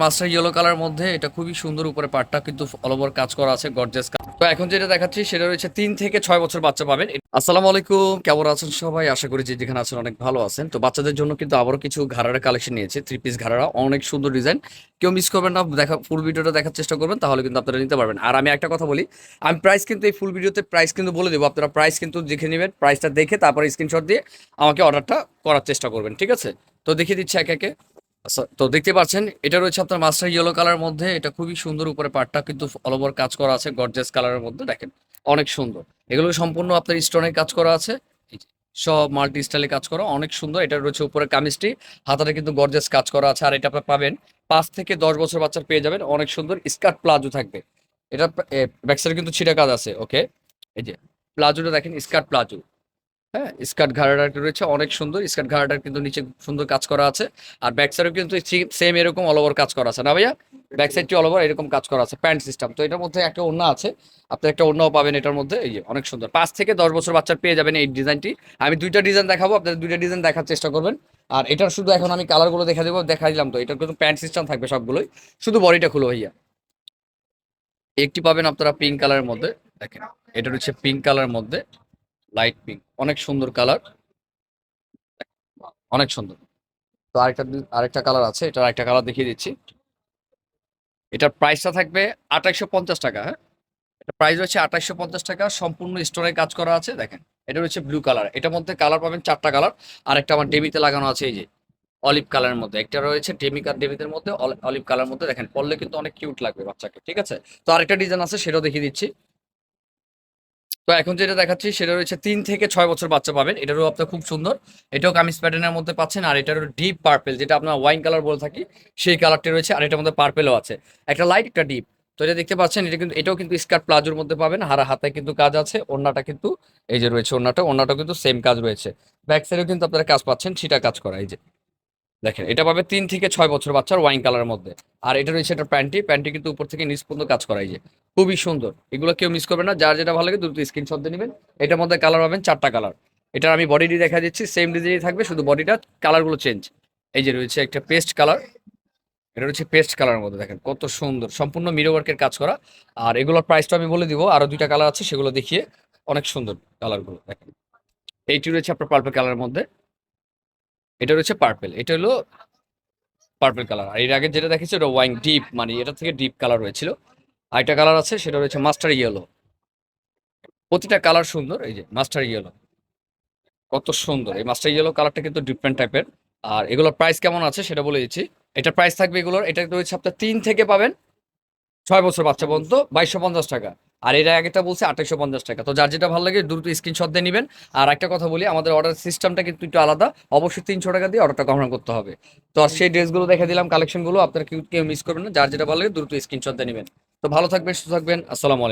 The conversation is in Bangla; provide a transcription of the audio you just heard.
মাস্টার ইয়েলো কালার মধ্যে, এটা খুবই সুন্দর উপরে পাটটা কিন্তু অল ওভার কাজ করা আছে গর্জেস কাজ। তো এখন যেটা দেখাচ্ছি, সেটা রয়েছে তিন থেকে ছয় বছর বাচ্চা পাবেন। আসসালামু আলাইকুম, কেমন আছেন সবাই? আশা করি যে যেখানে আছেন অনেক ভালো আছেন। তো বাচ্চাদের জন্য কিন্তু আবারও কিছু ঘাড়ারা কালেকশন নিয়েছে থ্রি পিস ঘাড়ারা, অনেক সুন্দর ডিজাইন কেউ মিস করবেন না, দেখা ফুল ভিডিওটা দেখার চেষ্টা করবেন, তাহলে কিন্তু আপনারা নিতে পারবেন। আর আমি একটা কথা বলি, আমি প্রাইস কিন্তু এই ফুল ভিডিওতে প্রাইস কিন্তু বলে দেবো, আপনারা প্রাইস কিন্তু দেখে নেবেন প্রাইসটা দেখে তারপরে স্ক্রিনশট দিয়ে আমাকে অর্ডারটা করার চেষ্টা করবেন, ঠিক আছে? তো দেখিয়ে দিচ্ছি একে একে। আচ্ছা, তো দেখতে পাচ্ছেন এটা রয়েছে আপনার মাস্টার ইয়েলো কালার মধ্যে। এটা খুবই সুন্দর উপরে পাটটা কিন্তু অল ওভার কাজ করা আছে গর্জেস কালারের মধ্যে দেখেন অনেক সুন্দর। এগুলো সম্পূর্ণ আপনার স্টোনের কাজ করা আছে। সব মাল্টি স্টাইলে কাজ করা অনেক সুন্দর। এটা রয়েছে উপরে কামিজটি হাতাটা কিন্তু গর্জেস কাজ করা আছে। আর এটা আপনার পাবেন পাঁচ থেকে দশ বছর বাচ্চার পেয়ে যাবেন অনেক সুন্দর স্কার্ট প্লাজো থাকবে। এটা ব্যাকসাইডে কিন্তু ছিটা কাজ আছে ওকে এই যে প্লাজোটা দেখেন স্কার্ট প্লাজো হ্যাঁ স্কার্ট ঘাড়াটা রয়েছে অনেক সুন্দর। স্কার্ট ঘাড়াটার কিন্তু নিচে সুন্দর কাজ করা আছে। আর ব্যাক সাইডেও কিন্তু সেম এরকম অল ওভার কাজ করা আছে। না ভাইয়া? ব্যাক সাইডটি অল ওভার এরকম কাজ করা আছে। প্যান্ট সিস্টেম তো এটার মধ্যে একটা ওড়না আছে। আপনি একটা ওড়নাও পাবেন এটার মধ্যে। এই অনেক সুন্দর। পাঁচ থেকে দশ বছর বাচ্চার পেয়ে যাবেন এই ডিজাইনটি। আমি দুইটা ডিজাইন দেখাবো আপনাদের দুইটা ডিজাইন দেখার চেষ্টা করবেন। আর এটার শুধু এখন আমি কালারগুলো দেখা দেবো দেখা দিলাম তো। এটার কিন্তু প্যান্ট সিস্টেম থাকবে সবগুলোই। শুধু বডিটা খুলো ভাইয়া। একটি পাবেন আপনারা পিঙ্ক কালারের মধ্যে। দেখেন, এটা হচ্ছে পিঙ্ক কালারের মধ্যে। লাইট পিঙ্ক অনেক সুন্দর কালার অনেক সুন্দর। তো আরেকটা আরেকটা কালার আছে, এটার আরেকটা কালার দেখিয়ে দিচ্ছি। এটার প্রাইসটা থাকবে আঠাইশো পঞ্চাশ টাকা হ্যাঁ? এটা প্রাইস হচ্ছে আঠাইশো পঞ্চাশ টাকা, সম্পূর্ণ স্টোরে কাজ করা আছে, দেখেন। এটা হচ্ছে ব্লু কালার এটার মধ্যে কালার পাবেন চারটা কালার আর একটা আমার ডেমিতে লাগানো আছে, এই যে অলিভ কালারের মধ্যে। একটা রয়েছে ডেমি কার ডেমিতের মধ্যে অলিভ কালার মধ্যে। দেখেন পড়লে কিন্তু অনেক কিউট লাগবে বাচ্চাকে, ঠিক আছে? তো আরেকটা ডিজাইন আছে, সেটাও দেখিয়ে দিচ্ছি। তো এখন যেটা দেখাচ্ছি সেটা রয়েছে তিন থেকে ছয় বছর বাচ্চা পাবেন। এটারও আপনার খুব সুন্দর। এটাও কামিজ প্যাটার্নের মধ্যে পাচ্ছেন, আর এটারও ডিপ পার্পেল যেটা আপনার ওয়াইন কালার বলে থাকি, সেই কালারটি রয়েছে, আর এটার মধ্যে পার্পেলও আছে। একটা লাইট একটা ডিপ তো এটা দেখতে পাচ্ছেন, এটা কিন্তু, এটাও কিন্তু স্কার্ট প্লাজোর মধ্যে পাবেন। হারা হাতে কিন্তু কাজ আছে, ওড়নাটা কিন্তু, এই যে রয়েছে ওড়নাটা ওড়নাটা কিন্তু সেম কাজ রয়েছে। ব্যাক সাইডেও কিন্তু আপনারা কাজ পাচ্ছেন, সেটা কাজ করা, এই যে। দেখেন, এটা পাবে তিন থেকে ছয় বছর বাচ্চার ওয়াইন কালারের মধ্যে। আর এটা রয়েছে এটা প্যান্টি প্যান্টি কিন্তু উপর থেকে নিচ পর্যন্ত কাজ করা এই যে। খুবই সুন্দর। এগুলো কেউ মিস করবে না, যার যেটা ভালো লাগে দ্রুত স্ক্রিনশট দিয়ে নেবেন। এটার মধ্যে কালার পাবেন চারটা কালার এটার আমি বডিটি দেখা দিচ্ছি সেম ডিজাইনই থাকবে, শুধু বডিটা কালারগুলো চেঞ্জ এই যে রয়েছে একটা পেস্ট কালার এটা হচ্ছে পেস্ট কালারের মধ্যে, দেখেন কত সুন্দর। সম্পূর্ণ মিরো ওয়ার্কের কাজ করা। আর এগুলোর প্রাইসটা আমি বলে দিব, আরও দুইটা কালার আছে, সেগুলো দেখিয়ে অনেক সুন্দর কালারগুলো দেখেন। এইটি রয়েছে আপনার পার্পল কালারের মধ্যে। এটা রয়েছে পার্পেল এটা হলো পার্পেল কালার আর এর আগে যেটা দেখেছি ওটা ওয়াইন ডিপ মানে এটা থেকে ডিপ কালার হয়েছিল। আরেকটা কালার আছে, সেটা রয়েছে মাস্টার ইয়েলো প্রতিটা কালার সুন্দর, এই যে মাস্টার ইয়েলো কত সুন্দর, এই মাস্টার ইয়েলো কালারটা কিন্তু ডিফারেন্ট টাইপের আর এগুলোর প্রাইস কেমন আছে সেটা বলে দিচ্ছি। এটার প্রাইস থাকবে এগুলোর, এটা রয়েছে আপনার তিন থেকে পাবেন ছয় বছর বাচ্চা পর্যন্ত, বাইশশো পঞ্চাশ টাকা। আর এর আগেটা বলছে আঠাইশশো পঞ্চাশ টাকা। তো যার যেটা ভালো লাগে দ্রুত স্ক্রিনশট দিয়ে নেবেন। আর একটা কথা বলি, আমাদের অর্ডার সিস্টেমটা কিন্তু একটু আলাদা। অবশ্যই তিনশো টাকা দিয়ে অর্ডারটা কনফার্ম করতে হবে। তো আর সেই ড্রেসগুলো দেখে দিলাম কালেকশনগুলো আপনারা কেউ কেউ মিস করবেন না। যার যেটা ভালো লাগে দ্রুত স্ক্রিনশট দিয়ে নেবেন। তো ভালো থাকবেন, সুস্থ থাকবেন। আসসালামু আলাইকুম।